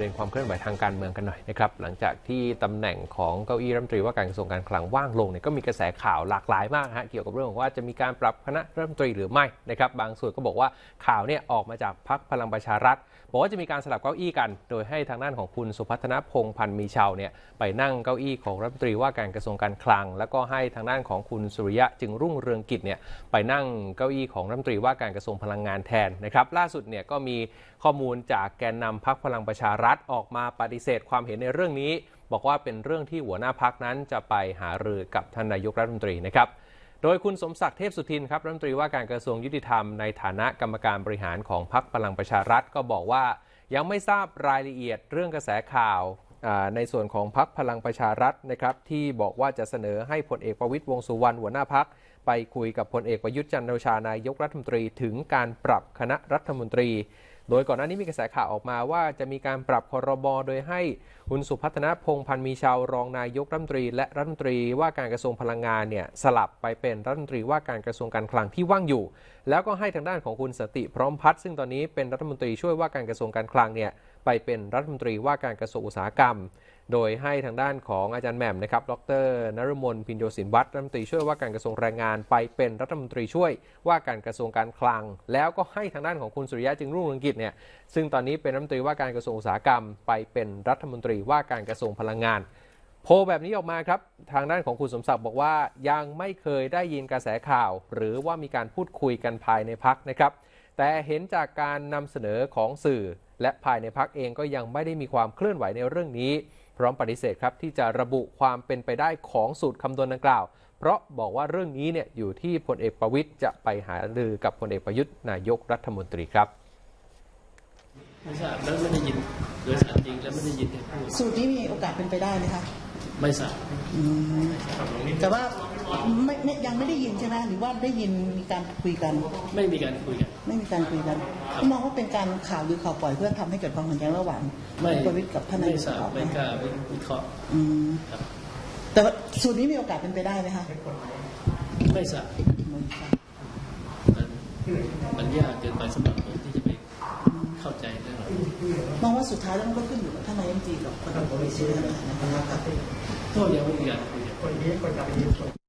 เป็นความเคลื่อนไหวทางการเมืองกันหน่อยนะครับหลังจากที่ตำแหน่งของเก้าอี้รัฐมนตรีว่าการกระทรวงการคลังว่างลงเนี่ยก็มีกระแสข่าวหลากหลายมากฮะเกี่ยวกับเรื่องของว่าจะมีการปรับคณะรัฐมนตรีหรือไม่นะครับบางส่วนก็บอกว่าข่าวเนี่ยออกมาจากพรรคพลังประชารัฐบอกว่าจะมีการสลับเก้าอี้กัน โดยให้ทางด้านของคุณสุพัฒนพงษ์พันธ์มีชาวเนี่ยไปนั่งเก้าอี้ของรัฐมนตรีว่าการกระทรวงการคลัง แล้วก็ให้ทางด้านของคุณสุริยะจึงรุ่งเรืองกิจเนี่ยไปนั่งเก้าอี้ของรัฐมนตรีว่าการกระทรวงพลังงานแทนนะครับล่าสุดเนี่ยก็มีข้อมูลจากแกนนำพรรคพลังประชารัฐออกมาปฏิเสธความเห็นในเรื่องนี้ บอกว่าเป็นเรื่องที่หัวหน้าพักนั้นจะไปหารือกับท่านนายกรัฐมนตรีนะครับโดยคุณสมศักดิ์เทพสุทินครับรัฐมนตรีว่าการกระทรวงยุติธรรมในฐานะกรรมการบริหารของพรรคพลังประชารัฐก็บอกว่า ยังไม่ทราบรายละเอียดเรื่องกระแสข่าวในส่วนของพรรคพลังประชารัฐนะครับที่บอกว่าจะเสนอให้พลเอกประวิตยวงสุวรรณหัวหน้าพักไปคุยกับพลเอกประยุทธ์จันทร์โอชานายกรัฐมนตรี ถึงการปรับคณะรัฐมนตรี โดยก่อนหน้านี้มีกระแสข่าวออกมาว่าจะมีการปรับครบโดยให้คุณสุพัฒนพงพันธ์มีชาวรองนายกรัฐมนตรี และรัฐมนตรีว่าการกระทรวงพลังงานเนี่ยสลับไปเป็นรัฐมนตรีว่าการกระทรวงการคลังที่ว่างอยู่ แล้วก็ให้ทางด้านของคุณสติพร้อมพัฒน์ซึ่งตอนนี้เป็นรัฐมนตรีช่วยว่าการกระทรวงการคลังเนี่ยไปเป็นรัฐมนตรีว่าการกระทรวงอุตสาหกรรม โดยให้ทางด้านของอาจารย์แหม่มนะครับ ดรนฤมลพินโยสินวัตรรัฐมนตรีช่วยว่าการกระทรวงแรงงาน ไปเป็นรัฐมนตรีช่วยว่าการกระทรวงการคลัง แล้วก็ให้ทางด้านของคุณสุริยะจึงรุ่งเรืองกิจเนี่ย ซึ่งตอนนี้เป็นรัฐมนตรีว่าการกระทรวงอุตสาหกรรม ไปเป็นรัฐมนตรีว่าการกระทรวงพลังงานโพลแบบนี้ออกมาครับ ทางด้านของคุณสมศักดิ์บอกว่ายังไม่เคยได้ยินกระแสข่าว หรือว่ามีการพูดคุยกันภายในพักนะครับ แต่เห็นจากการนำเสนอของสื่อ และภายในพักเองก็ยังไม่ได้มีความเคลื่อนไหวในเรื่องนี้ พร้อมปฏิเสธครับที่จะระบุความเป็นไปได้ของสูตรคำนวณดังกล่าว เพราะบอกว่าเรื่องนี้เนี่ยอยู่ที่พลเอกประวิตยจะไปหารือกับพลเอกประยุทธ์นายกรัฐมนตรีครับไม่ทราบแล้วไม่ได้ยินโดยสารจริงแล้วไม่ได้ยินแกพูดสูตรนี้มีโอกาสเป็นไปได้ไหมคะไม่ทราบอืมแต่ว่าไม่ไม่ยังไม่ได้ยินใช่ไหมหรือว่าได้ยินมีการคุยกัน ไม่มีการคุยกัน ไม่มีการคุยกันมองว่าเป็นการข่าวหรือข่าวปล่อยเพื่อทำให้เกิดความขัดแย้งระหว่างไม่ประวิตรกับท่านนายไม่กทราบไม่กล้าวิเคราะห์อืมครับแต่ว่าสูตรนี้มีโอกาสเป็นไปได้ไหมคะไม่ทราบไม่ทราบมันมันยากเกินไปสำหรับผมที่จะไปเข้าใจเรื่องเหล่านี้มองว่าสุดท้ายแล้วมันก็ขึ้นอยู่กับท่านนายกรัฐมนตรีกับคนเอกประวิตรใช่ไหมคะก็ยังไม่มีการคุยกัน